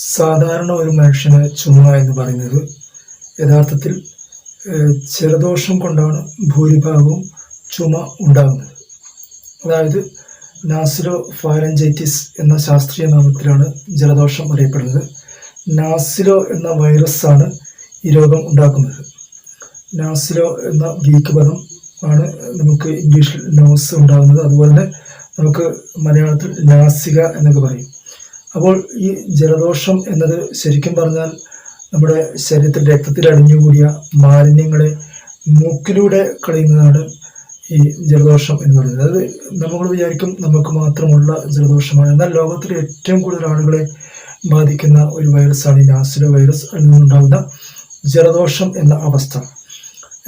സാധാരണ ഒരു മനുഷ്യന് ചുമ എന്ന് പറയുന്നത് യഥാർത്ഥത്തിൽ ചെറുദോഷം കൊണ്ടാണ് ഭൂരിഭാഗവും ചുമ ഉണ്ടാകുന്നത്. അതായത് നാസിലോ ഫാരഞ്ചൈറ്റിസ് എന്ന ശാസ്ത്രീയ നാമത്തിലാണ് ജലദോഷം അറിയപ്പെടുന്നത്. നാസിലോ എന്ന വൈറസാണ് ഈ രോഗം ഉണ്ടാക്കുന്നത്. നാസിലോ എന്ന ഗ്രീക്ക് പദം ആണ് നമുക്ക് ഇംഗ്ലീഷിൽ നോസ് ഉണ്ടാകുന്നത്. അതുപോലെ തന്നെ നമുക്ക് മലയാളത്തിൽ നാസിക എന്നൊക്കെ പറയും. അപ്പോൾ ഈ ജലദോഷം എന്നത് ശരിക്കും പറഞ്ഞാൽ നമ്മുടെ ശരീരത്തിൽ രക്തത്തിൽ അടിഞ്ഞുകൂടിയ മാലിന്യങ്ങളെ മൂക്കിലൂടെ കളയുന്നതാണ് ഈ ജലദോഷം എന്ന് പറയുന്നത്. അത് നമ്മൾ വിചാരിക്കും നമുക്ക് മാത്രമുള്ള ജലദോഷമാണ്. എന്നാൽ ലോകത്തിലെ ഏറ്റവും കൂടുതൽ ആളുകളെ ബാധിക്കുന്ന ഒരു വൈറസാണ് ഈ നാസിലോ വൈറസ് എന്നുണ്ടാകുന്ന ജലദോഷം എന്ന അവസ്ഥ.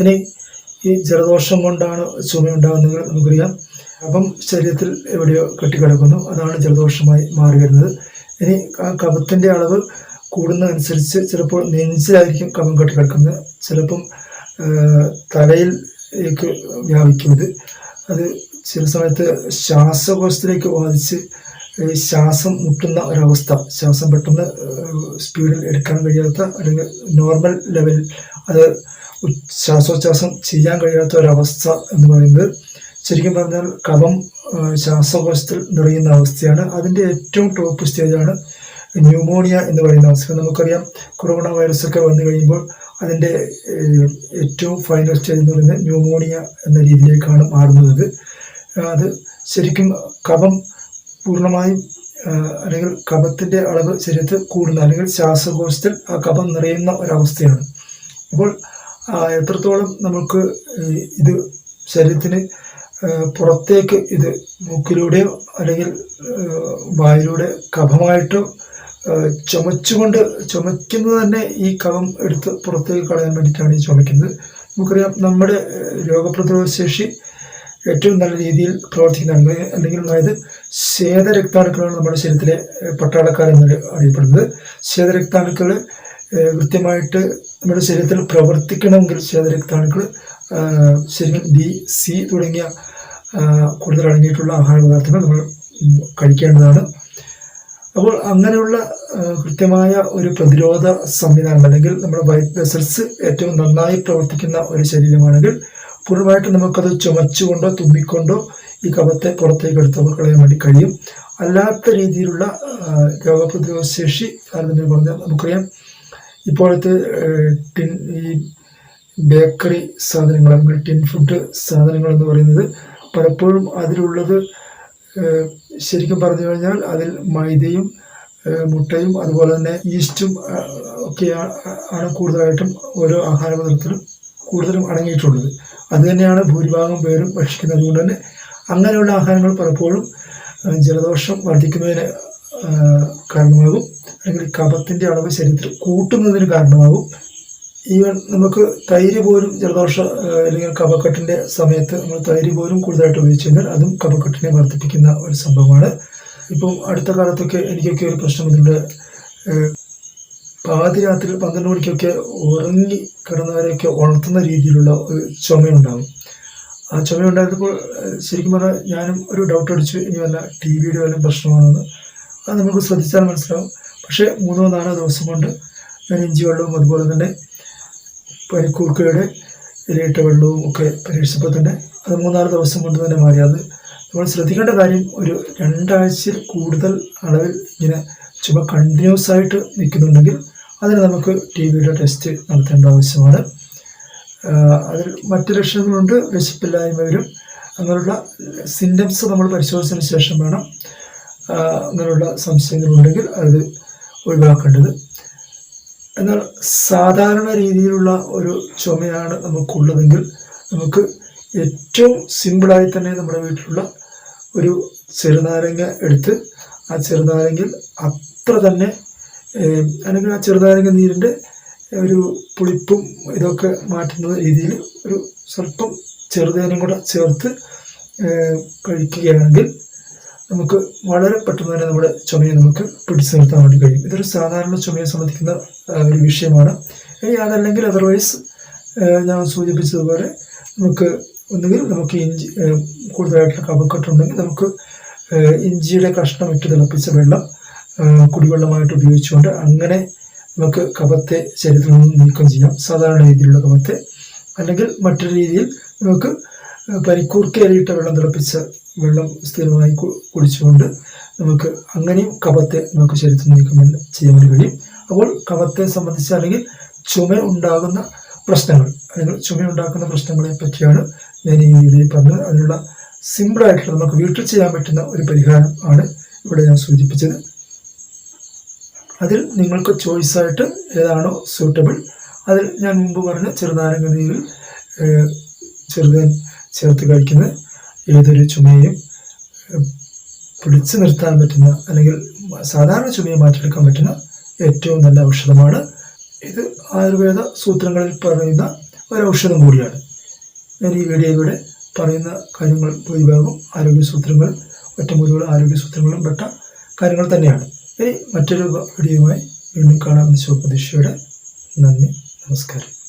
ഇനി ഈ ജലദോഷം കൊണ്ടാണ് ചുമ ഉണ്ടാകുന്നത് നമുക്കറിയാം. അപ്പം ശരീരത്തിൽ എവിടെയോ കെട്ടിക്കിടക്കുന്നു. അതാണ് ജലദോഷമായി മാറി വരുന്നത്. ഇനി കഫത്തിന്റെ അളവ് കൂടുന്നതനുസരിച്ച് ചിലപ്പോൾ നെഞ്ചിലായിരിക്കും കഫം കെട്ടി കിടക്കുന്നത്. ചിലപ്പം തലയിൽ വ്യാപിക്കുന്നത്. അത് ചില സമയത്ത് ശ്വാസകോശത്തിലേക്ക് ബാധിച്ച് ശ്വാസം മുട്ടുന്ന ഒരവസ്ഥ ശ്വാസം പെട്ടെന്ന് സ്പീഡിൽ എടുക്കാൻ കഴിയാത്ത അല്ലെങ്കിൽ നോർമൽ ലെവലിൽ അത് ശ്വാസോച്ഛ്വാസം ചെയ്യാൻ കഴിയാത്ത ഒരവസ്ഥ എന്ന് പറയുന്നത് ശരിക്കും പറഞ്ഞാൽ കഫം ശ്വാസകോശത്തിൽ നിറയുന്ന അവസ്ഥയാണ്. അതിന്റെ ഏറ്റവും ടോപ്പ് സ്റ്റേജാണ് ന്യൂമോണിയ എന്ന് പറയുന്ന അവസ്ഥ. നമുക്കറിയാം കൊറോണ വൈറസ് ഒക്കെ വന്നു കഴിയുമ്പോൾ അതിന്റെ ഏറ്റവും ഫൈനൽ സ്റ്റേജ് എന്ന് പറയുന്നത് ന്യൂമോണിയ എന്ന രീതിയിലേക്കാണ് മാറുന്നത്. അത് ശരിക്കും കഫം പൂർണമായും അല്ലെങ്കിൽ കഫത്തിന്റെ അളവ് ശരീരത്തിൽ കൂടുന്ന അല്ലെങ്കിൽ ശ്വാസകോശത്തിൽ ആ കഫം നിറയുന്ന ഒരവസ്ഥയാണ്. അപ്പോൾ എത്രത്തോളം നമുക്ക് ഇത് ശരീരത്തിന് പുറത്തേക്ക് ഇത് മൂക്കിലൂടെയോ അല്ലെങ്കിൽ വായിലൂടെ കഫമായിട്ടോ ചുമച്ചുകൊണ്ട് ചുമയ്ക്കുന്നത് തന്നെ ഈ കഫം എടുത്ത് പുറത്തേക്ക് കളയാൻ വേണ്ടിയിട്ടാണ് ഈ ചുമയ്ക്കുന്നത് നമുക്കറിയാം നമ്മുടെ രോഗപ്രതിരോധ ശേഷി ഏറ്റവും നല്ല രീതിയിൽ പ്രവർത്തിക്കുന്നതാണ് അല്ലെങ്കിൽ അതായത് ശ്വേതരക്താണുക്കളാണ് നമ്മുടെ ശരീരത്തിലെ പട്ടാളക്കാർ എന്ന് അറിയപ്പെടുന്നത്. സേത രക്താണുക്കൾ കൃത്യമായിട്ട് നമ്മുടെ ശരീരത്തിൽ പ്രവർത്തിക്കണമെങ്കിൽ സേത രക്താണുക്കൾ ശരീരം ഡി സി തുടങ്ങിയ കൂടുതൽ അടങ്ങിയിട്ടുള്ള ആഹാര പദാർത്ഥങ്ങൾ നമ്മൾ കഴിക്കേണ്ടതാണ്. അപ്പോൾ അങ്ങനെയുള്ള കൃത്യമായ ഒരു പ്രതിരോധ സംവിധാനം അല്ലെങ്കിൽ നമ്മുടെ വൈറ്റ് വെസൽസ് ഏറ്റവും നന്നായി പ്രവർത്തിക്കുന്ന ഒരു ശരീരമാണെങ്കിൽ പൂർണമായിട്ട് നമുക്കത് ചുമച്ചുകൊണ്ടോ തുമ്പിക്കൊണ്ടോ ഈ കഫത്തെ പുറത്തേക്ക് എടുത്ത് കളയാൻ വേണ്ടി കഴിയും. അല്ലാത്ത രീതിയിലുള്ള രോഗപ്രതിരോധ ശേഷി താരതമ്യം പറഞ്ഞാൽ നമുക്കറിയാം. ഇപ്പോഴത്തെ ടിൻ ഈ ബേക്കറി സാധനങ്ങൾ അല്ലെങ്കിൽ ടിൻ ഫുഡ് സാധനങ്ങൾ എന്ന് പറയുന്നത് പലപ്പോഴും അതിലുള്ളത് ശരിക്കും പറഞ്ഞു കഴിഞ്ഞാൽ അതിൽ മൈദയും മുട്ടയും അതുപോലെ തന്നെ ഈസ്റ്റും ഒക്കെ ആണ് കൂടുതലായിട്ടും ഓരോ ആഹാര പദാർത്ഥത്തിലും കൂടുതലും അടങ്ങിയിട്ടുള്ളത്. അത് തന്നെയാണ് ഭൂരിഭാഗം പേരും ഭക്ഷിക്കുന്നത് അതുകൊണ്ട് തന്നെ അങ്ങനെയുള്ള ആഹാരങ്ങൾ പലപ്പോഴും ജലദോഷം വർദ്ധിക്കുന്നതിന് കാരണമാകും. അല്ലെങ്കിൽ കഫത്തിന്റെ അളവ് ശരീരത്തിൽ കൂട്ടുന്നതിന് കാരണമാകും. ഈവൻ നമുക്ക് തൈര് പോലും ജലദോഷ അല്ലെങ്കിൽ കപക്കെട്ടിന്റെ സമയത്ത് നമ്മൾ തൈര് പോലും കൂടുതലായിട്ട് ഉപയോഗിച്ച് കഴിഞ്ഞാൽ അതും കഫക്കെട്ടിനെ വർദ്ധിപ്പിക്കുന്ന ഒരു സംഭവമാണ്. ഇപ്പം അടുത്ത കാലത്തൊക്കെ എനിക്കൊക്കെ ഒരു പ്രശ്നം ഇതിന്റെ പാതിരാത്രി പന്ത്രണ്ട് മണിക്കൊക്കെ ഉറങ്ങി കിടന്നവരെയൊക്കെ ഉണർത്തുന്ന രീതിയിലുള്ള ഒരു ചുമയുണ്ടാകും. ആ ചുമ ഉണ്ടായിരുന്നപ്പോൾ ശരിക്കും പറഞ്ഞാൽ ഞാനും ഒരു ഡൗട്ട് അടിച്ചു. ഇനി വല്ല ടി വിയുടെ വല്ല പ്രശ്നമാണെന്ന്. അത് നമുക്ക് ശ്രദ്ധിച്ചാൽ മനസ്സിലാവും. പക്ഷേ മൂന്നോ നാലോ ദിവസം കൊണ്ട് ഞാൻ ഇഞ്ചി വെള്ളവും അതുപോലെ തന്നെ പനിക്കൂർക്കയുടെ ഇലയിട്ട വെള്ളവും ഒക്കെ പരീക്ഷിച്ചപ്പോൾ തന്നെ അത് മൂന്നാൽ ദിവസം കൊണ്ട് തന്നെ മാറി അത് നമ്മൾ ശ്രദ്ധിക്കേണ്ട കാര്യം ഒരു രണ്ടാഴ്ചയിൽ കൂടുതൽ അളവിൽ ഇങ്ങനെ ചുമ കണ്ടിന്യൂസ് ആയിട്ട് നിൽക്കുന്നുണ്ടെങ്കിൽ അതിന് നമുക്ക് ടി ബിയുടെ ടെസ്റ്റ് നടത്തേണ്ട ആവശ്യമാണ്. അതിൽ മറ്റു ലക്ഷണങ്ങളുണ്ട്. വിശപ്പില്ലായ്മ വരും. അങ്ങനെയുള്ള സിംറ്റംസ് നമ്മൾ പരിശോധിച്ചതിന് ശേഷം വേണം അങ്ങനെയുള്ള സംശയങ്ങളുണ്ടെങ്കിൽ അത് ഒഴിവാക്കേണ്ടത്. എന്നാൽ സാധാരണ രീതിയിലുള്ള ഒരു ചുമയാണ് നമുക്കുള്ളതെങ്കിൽ നമുക്ക് ഏറ്റവും സിമ്പിളായി തന്നെ നമ്മുടെ വീട്ടിലുള്ള ഒരു ചെറുനാരങ്ങ എടുത്ത് ആ ചെറുനാരങ്ങയിൽ അത്ര തന്നെ അല്ലെങ്കിൽ ആ ചെറുനാരങ്ങ നീരിന്റെ ഒരു പുളിപ്പും ഇതൊക്കെ മാറ്റുന്ന രീതിയിൽ ഒരു സ്വല്പം ചെറുതേനും കൂടെ ചേർത്ത് കഴിക്കുകയാണെങ്കിൽ നമുക്ക് വളരെ പെട്ടെന്ന് തന്നെ നമ്മുടെ ചുമയെ നമുക്ക് പിടിച്ചു നിർത്താൻ വേണ്ടി കഴിയും. ഇതൊരു സാധാരണ ചുമയെ സംബന്ധിക്കുന്ന ഒരു വിഷയമാണ്. ഇനി അതല്ലെങ്കിൽ അതർവൈസ് ഞാൻ സൂചിപ്പിച്ചതുപോലെ നമുക്ക് ഒന്നുകിൽ നമുക്ക് ഇഞ്ചി കൂടുതലായിട്ടുള്ള കഫക്കെട്ടുണ്ടെങ്കിൽ നമുക്ക് ഇഞ്ചിയുടെ കഷ്ണം ഇട്ട് തിളപ്പിച്ച വെള്ളം കുടിവെള്ളമായിട്ട് ഉപയോഗിച്ചുകൊണ്ട് അങ്ങനെ നമുക്ക് കഫത്തെ ശരീരത്തിൽ നിന്ന് നീക്കം ചെയ്യാം. സാധാരണ രീതിയിലുള്ള കഫത്തെ. അല്ലെങ്കിൽ മറ്റൊരു രീതിയിൽ നമുക്ക് പനിക്കൂർക്കയിലിട്ട വെള്ളം തിളപ്പിച്ച വെള്ളം സ്ഥിരമായി കുടിച്ചുകൊണ്ട് നമുക്ക് അങ്ങനെയും കഫത്തെ നമുക്ക് ശരീരത്തിൽ നീക്കം ചെയ്യാൻ വേണ്ടി കഴിയും. അപ്പോൾ കഫത്തെ സംബന്ധിച്ച് അല്ലെങ്കിൽ ചുമ ഉണ്ടാകുന്ന പ്രശ്നങ്ങൾ അല്ലെങ്കിൽ ചുമ ഉണ്ടാക്കുന്ന പ്രശ്നങ്ങളെ പറ്റിയാണ് ഞാൻ ഈ വീഡിയോയിൽ പറഞ്ഞത്. അതിനുള്ള സിമ്പിളായിട്ടുള്ള നമുക്ക് വീട്ടിൽ ചെയ്യാൻ പറ്റുന്ന ഒരു പരിഹാരം ആണ് ഇവിടെ ഞാൻ സൂചിപ്പിച്ചത്. അതിൽ നിങ്ങൾക്ക് ചോയ്സ് ആയിട്ട് ഏതാണോ സൂട്ടബിൾ അതിൽ ഞാൻ മുമ്പ് പറഞ്ഞ ചെറുനാരങ്ങ നീരിൽ ചെറുതേൻ ചേർത്ത് കഴിക്കുന്നത്. ഏതൊരു ചുമയെയും പിടിച്ചു നിർത്താൻ പറ്റുന്ന അല്ലെങ്കിൽ സാധാരണ ചുമയെ മാറ്റിയെടുക്കാൻ പറ്റുന്ന ഏറ്റവും നല്ല ഔഷധമാണ്. ഇത് ആയുർവേദ സൂത്രങ്ങളിൽ പറയുന്ന ഒരു ഔഷധം കൂടിയാണ്. ഞാൻ ഈ വീഡിയോയിലൂടെ പറയുന്ന കാര്യങ്ങൾ ഭൂരിഭാഗം ആരോഗ്യ സൂത്രങ്ങൾ ഒറ്റമൂലികളും ആരോഗ്യ സൂത്രങ്ങളും പെട്ട കാര്യങ്ങൾ തന്നെയാണ്. ഇനി മറ്റൊരു വീഡിയോയുമായി വീണ്ടും കാണാമെന്ന ശുഭപ്രതീക്ഷയുടെ നന്ദി. നമസ്കാരം.